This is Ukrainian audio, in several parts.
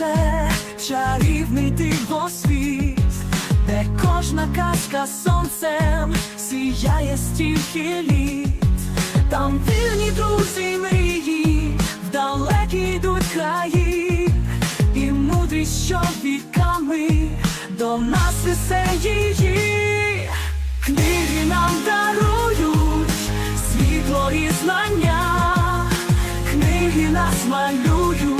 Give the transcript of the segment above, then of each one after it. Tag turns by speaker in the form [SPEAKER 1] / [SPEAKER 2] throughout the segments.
[SPEAKER 1] казковий дивосвіт, де кожна казка сонцем сіяє стільки літ, там вірні друзі мрії, в далекі йдуть краї, і мудрість, що віками до нас несе її. Книги нам дарують світло і знання, книги нас малюють,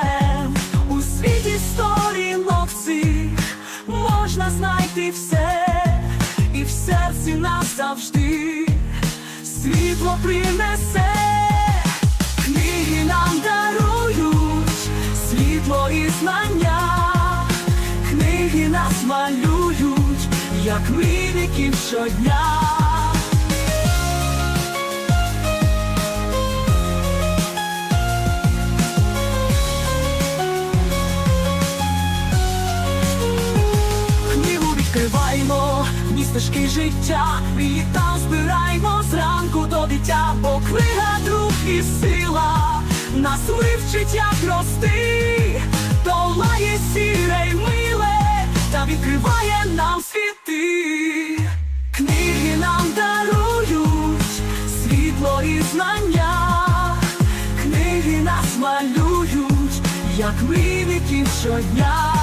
[SPEAKER 1] Знайти все, і в серці назавжди світло принесе. Книги нам дарують світло і знання, книги нас малюють, як мрійників щодня. Містечки життя, і там збираймо зранку до дитя, бо книга друг і сила, нас вивчить, як рости, долає сіре й миле, та відкриває нам світи. Книги нам дарують світло і знання, книги нас малюють, як мрійників щодня.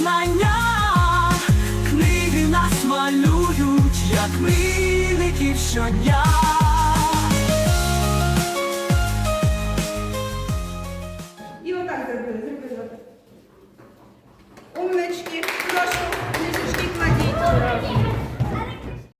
[SPEAKER 1] знання, книги нас малюють, як миників щодня. І отак зробили, зробили. Умнички.